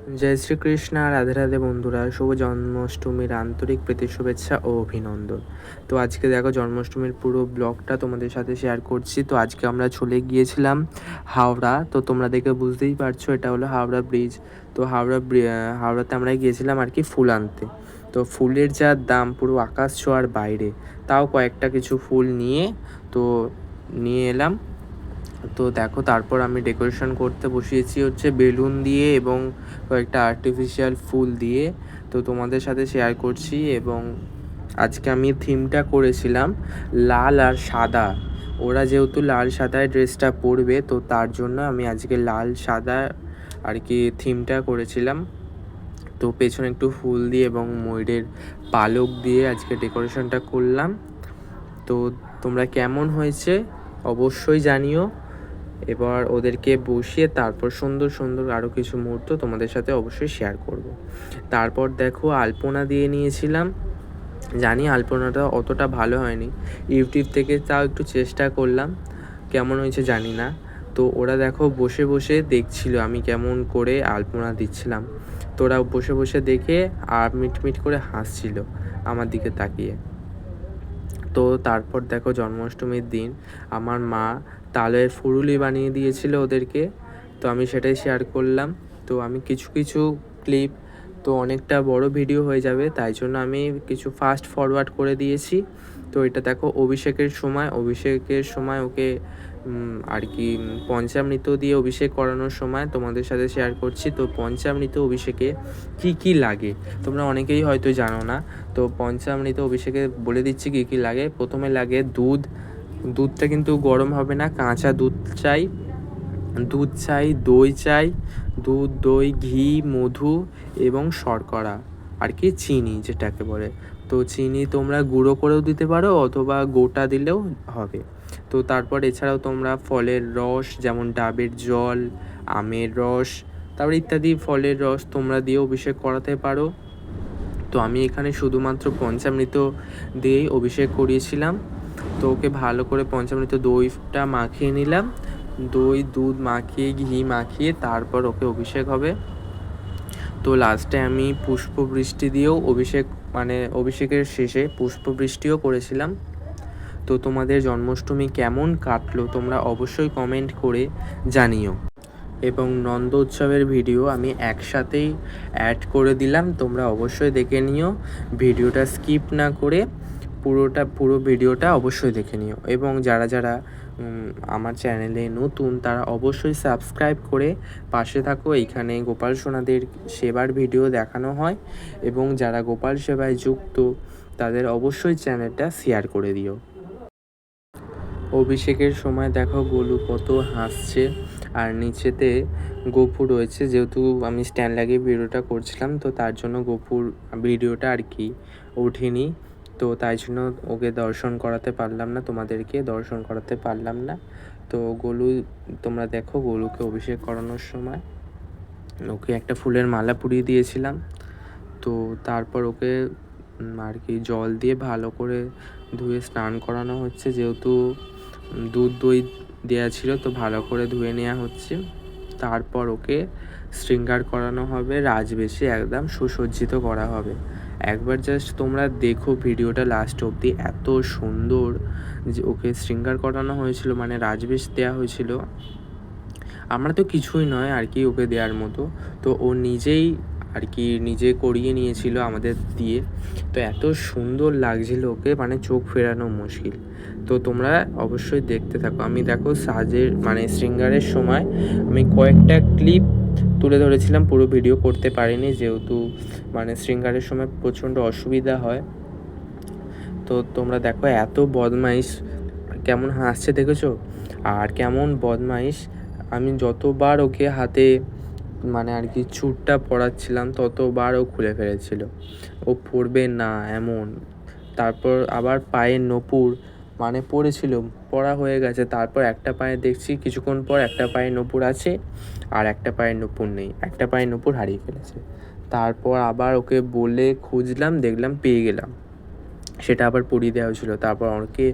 জয় শ্রীকৃষ্ণ, রাধে রাধে বন্ধুরা, শুভ জন্মাষ্টমীর আন্তরিক প্রীতি, শুভেচ্ছা ও অভিনন্দন। তো আজকে দেখো জন্মাষ্টমীর পুরো ব্লগটা তোমাদের সাথে শেয়ার করছি। তো আজকে আমরা চলে গিয়েছিলাম হাওড়া। তো তোমরা দেখে বুঝতেই পারছ, এটা হলো হাওড়া ব্রিজ। তো হাওড়া হাওড়াতে আমরা গিয়েছিলাম আর কি ফুল আনতে। তো ফুলের যা দাম, পুরো আকাশ ছোঁয়ার বাইরে। তাও কয়েকটা কিছু ফুল নিয়ে, তো নিয়ে এলাম। তো দেখো, তারপর আমি ডেকোরেশন করতে বসিয়েছি হচ্ছে বেলুন দিয়ে এবং কয়েকটা আর্টিফিশিয়াল ফুল দিয়ে। তো তোমাদের সাথে শেয়ার করছি এবং আজকে আমি থিমটা করেছিলাম লাল আর সাদা। ওরা যেহেতু লাল সাদায় ড্রেসটা পরবে, তো তার জন্য আমি আজকে লাল সাদা আর কি থিমটা করেছিলাম। তো পেছনে একটু ফুল দিয়ে এবং ময়ূরের পালক দিয়ে আজকে ডেকোরেশনটা করলাম। তো তোমরা কেমন হয়েছে অবশ্যই জানিও। এবার ওদেরকে বসিয়ে তারপর সুন্দর সুন্দর আরও কিছু মুহূর্ত তোমাদের সাথে অবশ্যই শেয়ার করব। তারপর দেখো আলপনা দিয়ে নিয়েছিলাম। জানি আলপনাটা অতটা ভালো হয়নি। ইউটিউব থেকে তাও একটু চেষ্টা করলাম। কেমন হয়েছে জানি না। তো ওরা দেখো বসে বসে দেখছিল আমি কেমন করে আলপনা দিচ্ছিলাম। তো ওরা বসে বসে দেখে আর মিটমিট করে হাসছিল আমার দিকে তাকিয়ে। তো তারপর দেখো জন্মাষ্টমীর দিন। আমার মা তালের ফুরুলি বানিয়ে দিয়েছিল ওদেরকে, তো আমি সেটাই শেয়ার করলাম। তো আমি কিছু কিছু ক্লিপ তো অনেকটা বড় ভিডিও হয়ে যাবে, তাই জন্য আমি কিছু ফাস্ট ফরওয়ার্ড করে দিয়েছি। তো এটা দেখো অভিষেকের সময় অভিষেকের সময় ওকে আর কি পঞ্চামৃত দিয়ে অভিষেক করানোর সময় তোমাদের সাথে শেয়ার করছি। তো পঞ্চামৃত অভিষেকে কি কি লাগে? তোমরা অনেকেই হয়তো জানো না। তো পঞ্চামৃত অভিষেকে বলে দিচ্ছি কী কী লাগে? প্রথমে লাগে দুধ দুধটা কিন্তু গরম হবে না, কাঁচা দুধ চাই দুধ চাই, দই চাই, দুধ, দই, ঘি, মধু এবং শর্করা আর কি চিনি যেটাকে বলে। তো চিনি তোমরা গুঁড়ো করেও দিতে পারো অথবা গোটা দিলেও হবে। তো তারপর এছাড়াও তোমরা ফলের রস যেমন ডাবের জল, আমের রস, তারপর ইত্যাদি ফলের রস তোমরা দিয়ে অভিষেক করাতে পারো। তো আমি এখানে শুধুমাত্র পঞ্চামৃত দিয়েই অভিষেক করিয়েছিলাম। তো ওকে ভালো করে পঞ্চামৃত দইটা মাখিয়ে নিলাম। দই, দুধ মাখিয়ে, ঘি মাখিয়ে তারপর ওকে অভিষেক হবে। তো লাস্টে আমি পুষ্পবৃষ্টি দিয়েও অভিষেক মানে অভিষেকের শেষে পুষ্পবৃষ্টিও করেছিলাম। তো তোমাদের জন্মাষ্টমী কেমন কাটলো তোমরা অবশ্যই কমেন্ট করে জানিও। এবং নন্দ উৎসবের ভিডিও আমি একসাথেই অ্যাড করে দিলাম, তোমরা অবশ্যই দেখে নিও। ভিডিওটা স্কিপ না করে পুরোটা, পুরো ভিডিওটা অবশ্যই দেখে নিও। এবং যারা যারা আমার চ্যানেলে নতুন, তারা অবশ্যই সাবস্ক্রাইব করে পাশে থাকো। এইখানে গোপাল সোনাদের সেবার ভিডিও দেখানো হয় এবং যারা গোপাল সেবায় যুক্ত, তাদের অবশ্যই চ্যানেলটা শেয়ার করে দিও। অভিষেকের সময় দেখো গোলু কত হাসছে। আর নিচেতে গোপু রয়েছে। যেহেতু আমি স্ট্যান্ড লাগিয়ে ভিডিওটা করছিলাম, তো তার জন্য গোপুর ভিডিওটা আর কি ওঠেনি তো তাই জন্য ওকে দর্শন করাতে পারলাম না, তোমাদেরকে দর্শন করাতে পারলাম না। তো গোলু, তোমরা দেখো গোলুকে অভিষেক করানোর সময় ওকে একটা ফুলের মালা পুড়িয়ে দিয়েছিলাম। তো তারপর ওকে আর কি জল দিয়ে ভালো করে ধুয়ে স্নান করানো হচ্ছে। যেহেতু দুধ দই দেওয়া ছিল, তো ভালো করে ধুয়ে নেওয়া হচ্ছে। তারপর ওকে শৃঙ্গার করানো হবে, রাজবেশে একদম সুসজ্জিত করা হবে। একবার জাস্ট তোমরা দেখো ভিডিওটা লাস্ট অবধি, এত সুন্দর যে ওকে শৃঙ্গার করানো হয়েছিল মানে রাজবেশ দেওয়া হয়েছিল। আমরা তো কিছুই নয় আর কি ওকে দেওয়ার মতো। তো ও নিজেই আর কি নিজে করিয়ে নিয়েছিল আমাদের দিয়ে। তো এত সুন্দর লাগছিল ওকে মানে চোখ ফেরানো মুশকিল। তো তোমরা অবশ্যই দেখতে থাকো। আমি দেখো সাজের মানে শৃঙ্গারের সময় আমি কয়েকটা ক্লিপ তুলে ধরেছিলাম, পুরো ভিডিও করতে পারিনি যেহেতু মানে শৃঙ্গারের সময় প্রচণ্ড অসুবিধা হয়। তো তোমরা দেখো এত বদমাইশ, কেমন হাসছে দেখেছ? আর কেমন বদমাইশ, আমি যতবার ওকে হাতে মানে আর কি চুটটা পড়াচ্ছিলাম ততবার ও খুলে ফেলেছিল। ও পড়বে না এমন। তারপর আবার পায়ের নপুর মানে পড়েছিল, পড়া হয়ে গেছে। তারপর একটা পায়ে দেখছি কিছুক্ষণ পর একটা পায়ে নূপুর আছে আর একটা পায়ের নূপুর নেই। একটা পায়ের নূপুর হারিয়ে ফেলেছে। তারপর আবার ওকে বলে খুঁজলাম, দেখলাম পেয়ে গেলাম। সেটা আবার পরিয়ে দেওয়া হয়েছিল। তারপর ওকে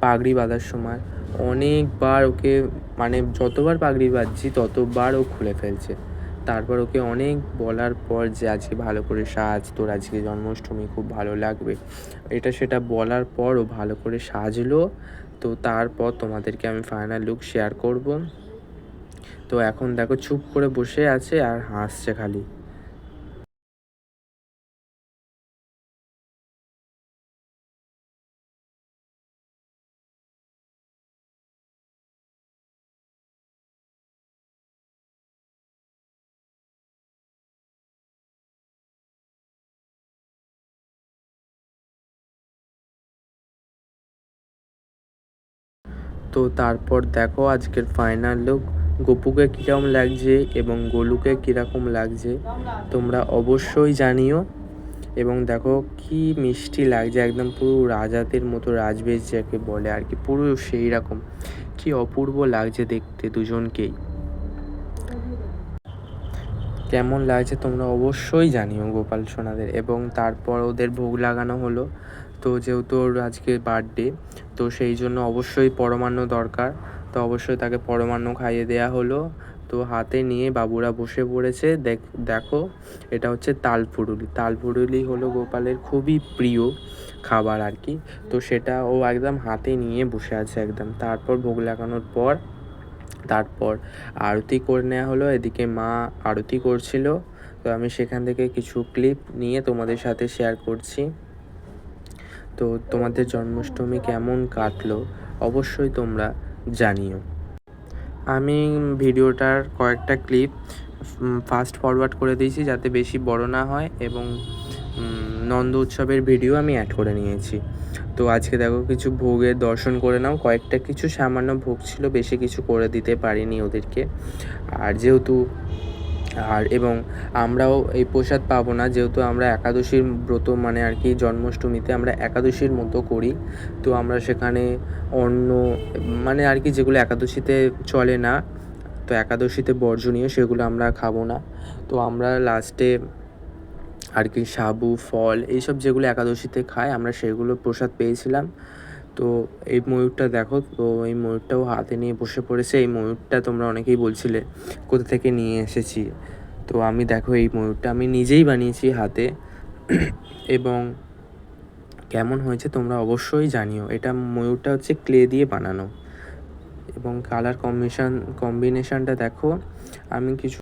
পাগড়ি বাঁধার সময় অনেকবার ওকে মানে যতবার পাগড়ি বাঁধছি ততবার ও খুলে ফেলছে। তারপর ওকে অনেক বলার পর যে আজকে ভালো করে সাজ, তোর আজকে জন্মাষ্টমী খুব ভালো লাগবে। এটা সেটা বলার পর ও ভালো করে সাজলো। তো তারপর তোমাদেরকে আমি ফাইনাল লুক শেয়ার করব। তো এখন দেখো চুপ করে বসে আছে আর হাসছে খালি। তো তারপর দেখো আজকের ফাইনাল লুক গপুকে কীরকম লাগছে এবং গোলুকে কীরকম লাগছে, তোমরা অবশ্যই জানিও। এবং দেখো কি মিষ্টি লাগছে, একদম পুরো রাজাদের মতো রাজবেশ যাকে বলে আর কি, পুরো সেই রকম কি অপূর্ব লাগছে দেখতে দুজনকেই। কেমন লাগছে তোমরা অবশ্যই জানিও গোপাল সোনাদের। এবং তারপর ওদের ভোগ লাগানো হলো। তো যেহেতু ওর আজকে বার্থডে তো সেই জন্য অবশ্যই পরমান্ন দরকার। তো অবশ্যই তাকে পরমান্ন খাইয়ে দেওয়া হলো। তো হাতে নিয়ে বাবুরা বসে পড়েছে। দেখ, দেখো, এটা হচ্ছে তালপুরুলি। তালপুরুলি হলো গোপালের খুবই প্রিয় খাবার আর কি তো সেটা ও একদম হাতে নিয়ে বসে আছে একদম। তারপর ভোগ লাগানোর পর, তারপর আরতি করে নেওয়া হলো। এদিকে মা আরতি করছিল। তো আমি সেখান থেকে কিছু ক্লিপ নিয়ে তোমাদের সাথে শেয়ার করছি। তো তোমাদের জন্মাষ্টমী কেমন কাটলো অবশ্যই তোমরা জানিও। আমি ভিডিওটার কয়েকটা ক্লিপ ফাস্ট ফরওয়ার্ড করে দিয়েছি যাতে বেশি বড় না হয় এবং নন্দ উৎসবের ভিডিও আমি অ্যাড করে নিয়েছি। তো আজকে দেখো কিছু ভোগের দর্শন করে নাও। কয়েকটা কিছু সামান্য ভোগ ছিল, বেশি কিছু করে দিতে পারিনি ওদেরকে। আর যেহেতু আর এবং আমরাও এই প্রসাদ পাবো না, যেহেতু আমরা একাদশীর ব্রত মানে আর কি জন্মাষ্টমীতে আমরা একাদশীর মতো করি। তো আমরা সেখানে অন্ন মানে আর কি যেগুলো একাদশীতে চলে না, তো একাদশীতে বর্জনীয় সেগুলো আমরা খাব না। তো আমরা লাস্টে আর কি সাবু, ফল, এইসব যেগুলো একাদশীতে খায় আমরা সেগুলো প্রসাদ পেয়েছিলাম। তো এই ময়ূরটা দেখো, তো এই ময়ূরটাও হাতে নিয়ে বসে পড়েছে। এই ময়ূরটা তোমরা অনেকেই বলছিলে কোথা থেকে নিয়ে এসেছি। তো আমি দেখো এই ময়ূরটা আমি নিজেই বানিয়েছি হাতে। এবং কেমন হয়েছে তোমরা অবশ্যই জানিও। এটা ময়ূরটা হচ্ছে ক্লে দিয়ে বানানো। এবং কালার কম্বিনেশন কম্বিনেশনটা দেখো, আমি কিছু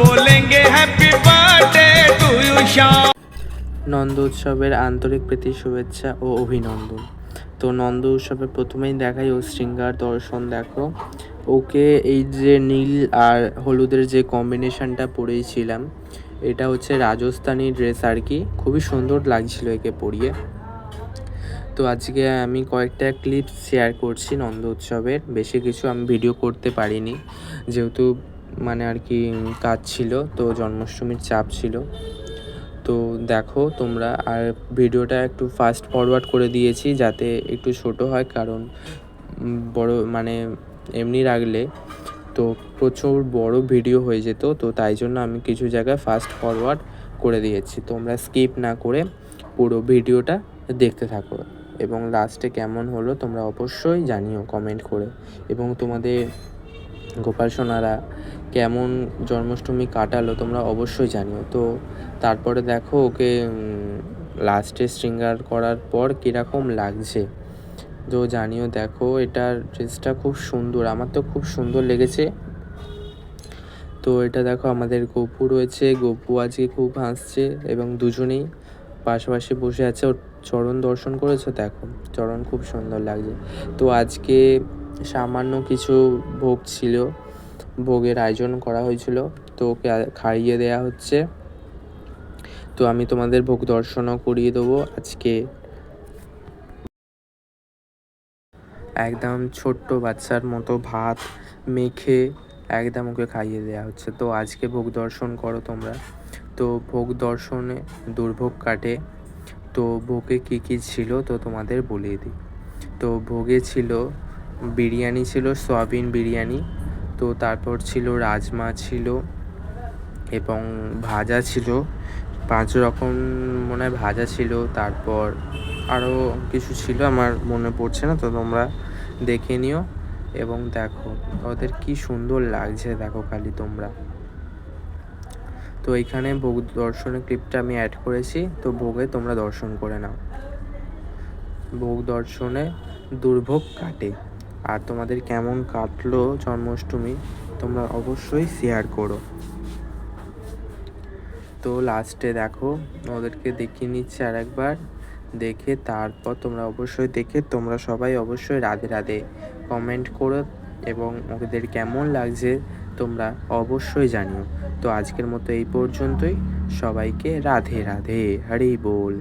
বলেঙ্গে happy birthday to you Nanda উৎসবের আন্তরিক প্রীতি, শুভেচ্ছা ও অভিনন্দন। তো নন্দ উৎসবে প্রথমেই দেখাই ও শৃঙ্গার দর্শন, দেখো। ওকে এই যে নীল আর হলুদের যে কম্বিনেশনটা পরেছিলাম, এটা হচ্ছে রাজস্থানি ড্রেস আর কি। খুবই সুন্দর লাগছিল একে পরিয়ে। তো আজকে আমি কয়েকটা ক্লিপ শেয়ার করছি নন্দ উৎসবের। বেশি কিছু আমি ভিডিও করতে পারিনি, যেহেতু মানে আর কি কাজ ছিল, তো জন্মাষ্টমীর চাপ ছিল। তো দেখো তোমরা, আর ভিডিওটা একটু ফাস্ট ফরওয়ার্ড করে দিয়েছি যাতে একটু ছোট হয়, কারণ বড় মানে এমনি রাখলে তো প্রচুর বড় ভিডিও হয়ে যেত, তো তাই জন্য আমি কিছু জায়গায় ফাস্ট ফরওয়ার্ড করে দিয়েছি। তোমরা স্কিপ না করে পুরো ভিডিওটা দেখতে থাকো এবং লাস্টে কেমন হলো তোমরা অবশ্যই জানিও কমেন্ট করে। এবং তোমাদের গোপাল সোনারা কেমন জন্মাষ্টমী কাটালো তোমরা অবশ্যই জানিও। তো তারপরে দেখো ওকে লাস্টে শৃঙ্গার করার পর কীরকম লাগছে। তো জানিও দেখো, এটার ড্রেসটা খুব সুন্দর, আমার তো খুব সুন্দর লেগেছে। তো এটা দেখো আমাদের গপু রয়েছে, গপু আজকে খুব হাসছে এবং দুজনেই পাশাপাশি বসে আছে। ওর চরণ দর্শন করেছ? দেখো, চরণ খুব সুন্দর লাগছে। তো আজকে সামান্য কিছু ভোগ ছিল ভোগের আয়োজন করা হয়েছিল। তো ওকে খাইয়ে দেয়া হচ্ছে। তো আমি তোমাদের ভোগ দর্শনও করিয়ে দেবো আজকে। একদম ছোট্ট বাচ্চার মতো ভাত মেখে একদম ওকে খাইয়ে দেওয়া হচ্ছে। তো আজকে ভোগ দর্শন করো তোমরা। তো ভোগ দর্শনে দুর্ভোগ কাটে। তো ভোগে কী কী ছিল তো তোমাদের বলিয়ে দিই। তো ভোগে ছিল বিরিয়ানি ছিল, সয়াবিন বিরিয়ানি তো তারপর ছিল রাজমা ছিল এবং ভাজা ছিল। পাঁচ রকম মনে হয় ভাজা ছিল। তারপর আরও কিছু ছিল, আমার মনে পড়ছে না, তো তোমরা দেখে নিও। এবং দেখো, ওদের কি সুন্দর লাগছে, দেখো খালি তোমরা। তো এইখানে ভোগ দর্শনের ক্লিপটা আমি অ্যাড করেছি, তো ভোগে তোমরা দর্শন করে নাও। ভোগ দর্শনে দুর্ভোগ কাটে। আর তোমাদের কেমন কাটলো জন্মাষ্টমী, তোমরা অবশ্যই শেয়ার করো। তো লাস্টে দেখো, ওদেরকে দেখিয়ে নিচ্ছে আর একবার দেখে তারপর তোমরা অবশ্যই দেখে, তোমরা সবাই অবশ্যই রাধে রাধে কমেন্ট করো এবং ওদের কেমন লাগছে তোমরা অবশ্যই জানিও। তো আজকের মতো এই পর্যন্তই। সবাইকে রাধে রাধে, হরি বল।